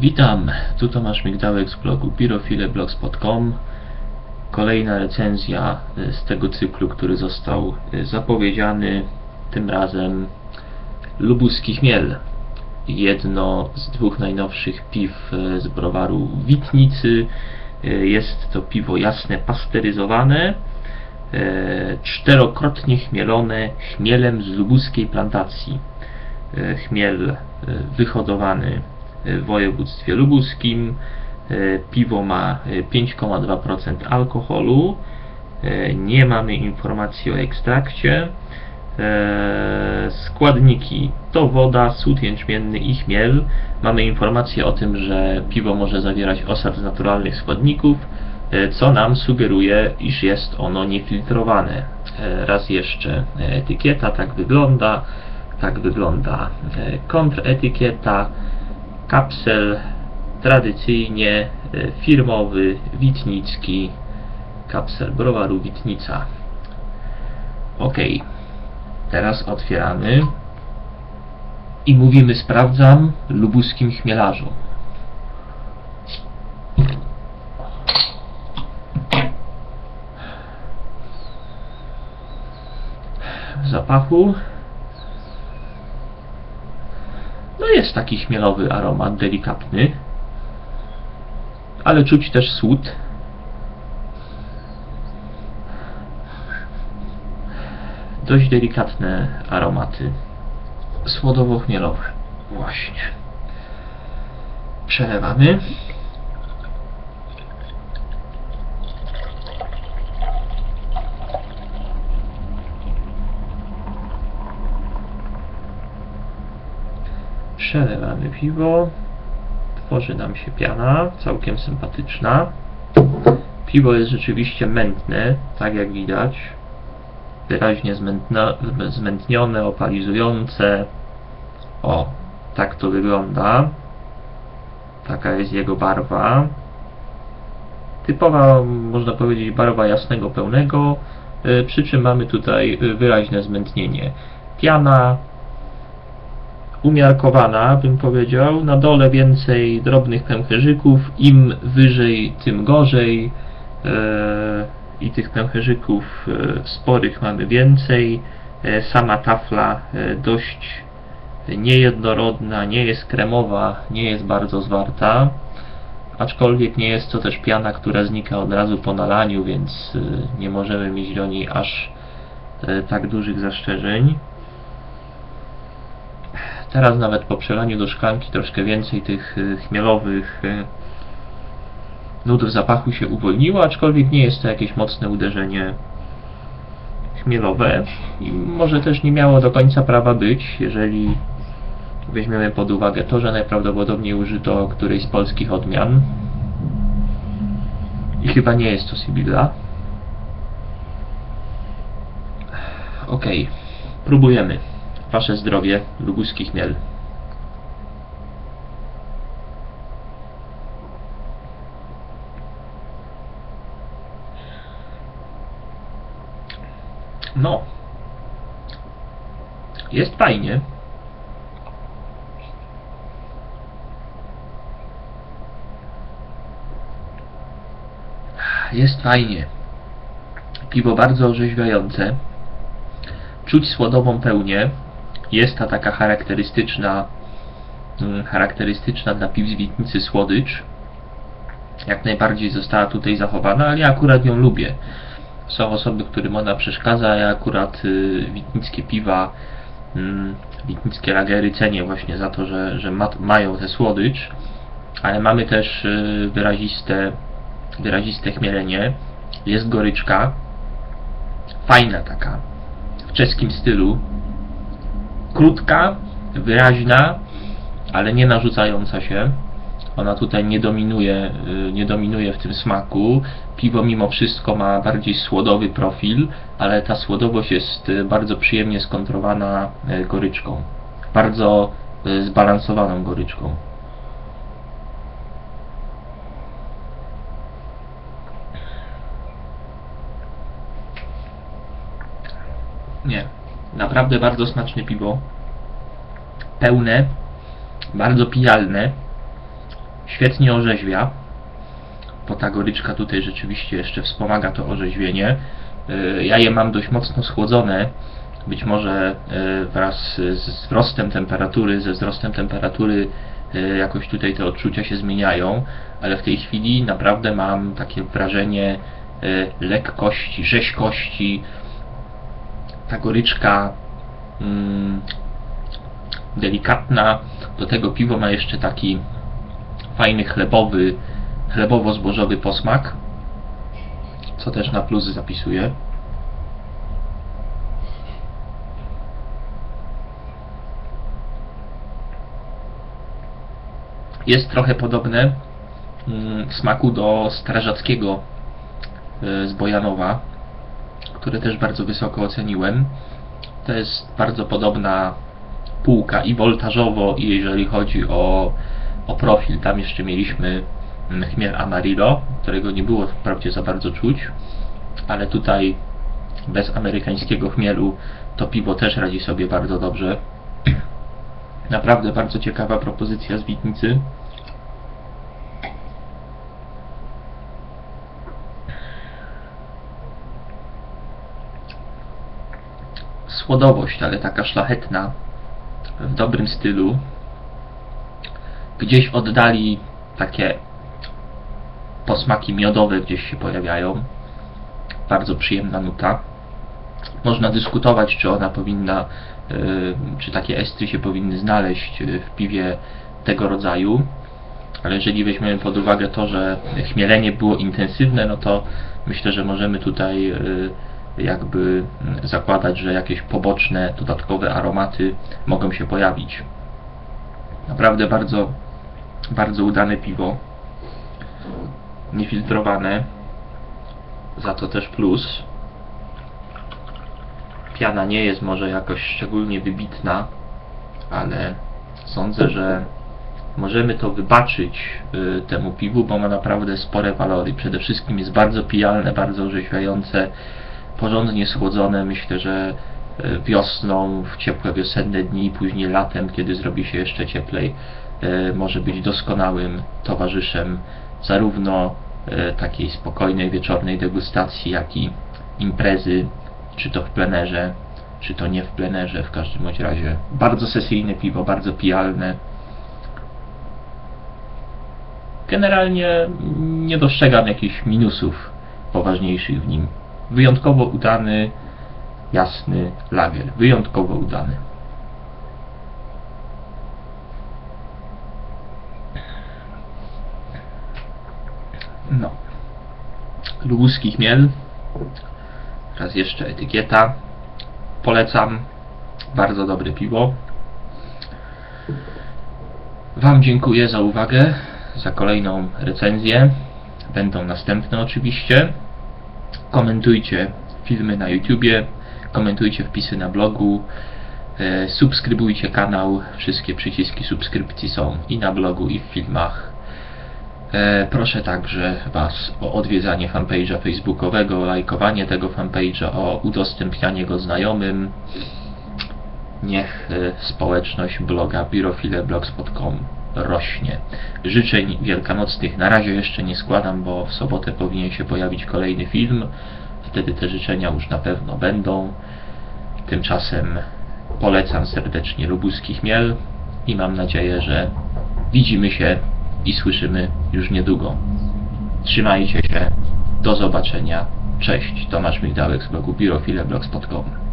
Witam, tu Tomasz Migdałek z blogu pirofileblogs.com Kolejna recenzja y, z tego cyklu, który został y, zapowiedziany tym razem Lubuski Chmiel. Jedno z dwóch najnowszych piw y, z browaru Witnicy. Jest to piwo jasne pasteryzowane czterokrotnie chmielone chmielem z lubuskiej plantacji. Chmiel wyhodowany w województwie lubuskim. Y, Piwo ma y, 5,2% alkoholu. Y, Nie mamy informacji o ekstrakcie. Składniki to woda, sód jęczmienny i chmiel. Mamy informację o tym, że piwo może zawierać osad z naturalnych składników, co nam sugeruje, iż jest ono niefiltrowane. Raz jeszcze etykieta tak wygląda. Tak wygląda kontretykieta. Kapsel tradycyjnie e, firmowy, witnicki. Kapsel browaru Witnica. Ok. Teraz otwieramy i mówimy sprawdzam lubuskim chmielarzu. Zapachu no jest taki chmielowy aromat, delikatny, ale czuć też słód. dość delikatne aromaty słodowo-chmielowe. Właśnie. Przelewamy. Przelewamy piwo. Tworzy nam się piana, całkiem sympatyczna. Piwo jest rzeczywiście mętne, tak jak widać wyraźnie zmętna, zmętnione, opalizujące. O, tak to wygląda. Taka jest jego barwa. Typowa, można powiedzieć, barwa jasnego pełnego, y, przy czym mamy tutaj y, wyraźne zmętnienie. Piana umiarkowana, bym powiedział. Na dole więcej drobnych pęcherzyków. Im wyżej, tym gorzej. Eee, i tych pęcherzyków e, sporych mamy więcej. E, Sama tafla e, dość niejednorodna, nie jest kremowa, nie jest bardzo zwarta. Aczkolwiek nie jest to też piana, która znika od razu po nalaniu, więc e, nie możemy mieć do niej aż e, tak dużych zastrzeżeń. Teraz nawet po przelaniu do szklanki troszkę więcej tych e, chmielowych e, nut w zapachu się uwolniło, aczkolwiek nie jest to jakieś mocne uderzenie chmielowe i może też nie miało do końca prawa być, jeżeli weźmiemy pod uwagę to, że najprawdopodobniej użyto którejś z polskich odmian i chyba nie jest to Sibilla. Ok, próbujemy. Wasze zdrowie, lubuski chmiel. No. Jest fajnie. Jest fajnie. Piwo bardzo orzeźwiające. Czuć słodową pełnię. Jest ta taka charakterystyczna mm, charakterystyczna dla piw z Witnicy słodycz. Jak najbardziej została tutaj zachowana, ale ja akurat ją lubię. Są osoby, którym ona przeszkadza, ja akurat y, witnickie piwa, mm, witnickie lagery cenię właśnie za to, że, że ma, mają tę słodycz, ale mamy też y, wyraziste, wyraziste chmielenie, jest goryczka, fajna taka, w czeskim stylu, krótka, wyraźna, ale nie narzucająca się. Ona tutaj nie dominuje, y, nie dominuje w tym smaku. Piwo mimo wszystko ma bardziej słodowy profil, ale ta słodowość jest y, bardzo przyjemnie skontrowana y, goryczką. Bardzo zbalansowaną goryczką. Nie, naprawdę bardzo smaczne piwo. Pełne, bardzo pijalne świetnie orzeźwia, bo ta goryczka tutaj rzeczywiście jeszcze wspomaga to orzeźwienie. Y, Ja je mam dość mocno schłodzone, być może y, wraz z wzrostem temperatury, ze wzrostem temperatury y, jakoś tutaj te odczucia się zmieniają, ale w tej chwili naprawdę mam takie wrażenie lekkości, rzeźkości, ta goryczka mm, delikatna, do tego piwo ma jeszcze taki fajny chlebowy, chlebowo-zbożowy posmak, co też na plus zapisuję. Jest trochę podobne mm, smaku do strażackiego y, z Bojanowa, które też bardzo wysoko oceniłem. To jest bardzo podobna półka i woltażowo, i jeżeli chodzi o, o profil. Tam jeszcze mieliśmy chmiel Amarillo, którego nie było wprawdzie za bardzo czuć, ale tutaj bez amerykańskiego chmielu to piwo też radzi sobie bardzo dobrze. Naprawdę bardzo ciekawa propozycja z Witnicy. Słodowość, ale taka szlachetna, w dobrym stylu. Gdzieś oddali takie posmaki miodowe gdzieś się pojawiają. Bardzo przyjemna nuta. Można dyskutować, czy ona powinna, y, czy takie estry się powinny znaleźć y, w piwie tego rodzaju. Ale jeżeli weźmiemy pod uwagę to, że chmielenie było intensywne, no to myślę, że możemy tutaj y, jakby mm, zakładać, że jakieś poboczne, dodatkowe aromaty mogą się pojawić. Naprawdę bardzo, bardzo udane piwo. Niefiltrowane. Za to też plus. Piana nie jest może jakoś szczególnie wybitna, ale sądzę, że możemy to wybaczyć y, temu piwu, bo ma naprawdę spore walory. Przede wszystkim jest bardzo pijalne, bardzo orzeźwiające, porządnie schłodzone. Myślę, że y, wiosną, w ciepłe wiosenne dni, później latem, kiedy zrobi się jeszcze cieplej, y, może być doskonałym towarzyszem zarówno y, takiej spokojnej wieczornej degustacji, jak i imprezy, czy to w plenerze, czy to nie w plenerze, w każdym bądź razie bardzo sesyjne piwo, bardzo pijalne. Generalnie nie dostrzegam jakichś minusów poważniejszych w nim. Wyjątkowo udany, jasny lager. Wyjątkowo udany. No. Lubuski chmiel. Raz jeszcze etykieta. Polecam. Bardzo dobre piwo. Wam dziękuję za uwagę, za kolejną recenzję. Będą następne oczywiście. Komentujcie filmy na YouTubie, komentujcie wpisy na blogu, e, subskrybujcie kanał. Wszystkie przyciski subskrypcji są i na blogu, i w filmach. E, Proszę także Was o odwiedzanie fanpage'a facebookowego, o lajkowanie tego fanpage'a, o udostępnianie go znajomym. Niech e, społeczność bloga birofileblogs.com rośnie. Życzeń wielkanocnych na razie jeszcze nie składam, bo w sobotę powinien się pojawić kolejny film. Wtedy te życzenia już na pewno będą. Tymczasem polecam serdecznie lubuski chmiel i mam nadzieję, że widzimy się i słyszymy już niedługo. Trzymajcie się. Do zobaczenia. Cześć. Tomasz Migdałek z blogu birofileblogs.com